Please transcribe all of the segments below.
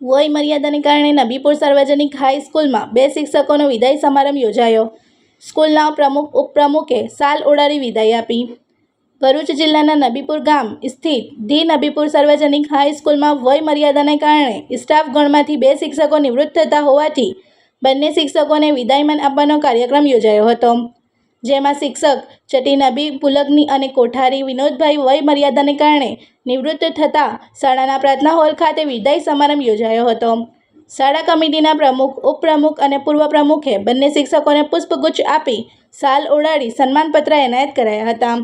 વય મર્યાદાને કારણે નબીપુર સાર્વજનિક હાઈસ્કૂલમાં બે શિક્ષકોનો વિદાય સમારંભ યોજાયો. સ્કૂલના પ્રમુખ, ઉપપ્રમુખે સાલ ઉડાડી વિદાય આપી. ભરૂચ જિલ્લાના નબીપુર ગામ સ્થિત ધી નબીપુર સાર્વજનિક હાઈસ્કૂલમાં વય મર્યાદાને કારણે સ્ટાફ ગણમાંથી બે શિક્ષકો નિવૃત્ત થતા હોવાથી બંને શિક્ષકોને વિદાયમાન આપવાનો કાર્યક્રમ યોજાયો હતો. જેમાં શિક્ષક ચટી નબી પુલગની અને કોઠારી વિનોદભાઈ વય મર્યાદાને કારણે નિવૃત્ત થતાં શાળાના પ્રાર્થના હોલ ખાતે વિદાય સમારંભ યોજાયો હતો. શાળા કમિટીના પ્રમુખ, ઉપપ્રમુખ અને પૂર્વ પ્રમુખે બંને શિક્ષકોને પુષ્પગુચ્છ આપી સાલ ઓડાડી સન્માનપત્ર એનાયત કરાયા હતા.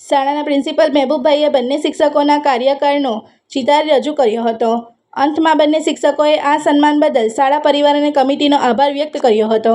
શાળાના પ્રિન્સિપલ મહેબૂબભાઈએ બંને શિક્ષકોના કાર્યકાળનો ચિતાર રજૂ કર્યો હતો. અંતમાં બંને શિક્ષકોએ આ સન્માન બદલ શાળા પરિવાર અને કમિટીનો આભાર વ્યક્ત કર્યો હતો.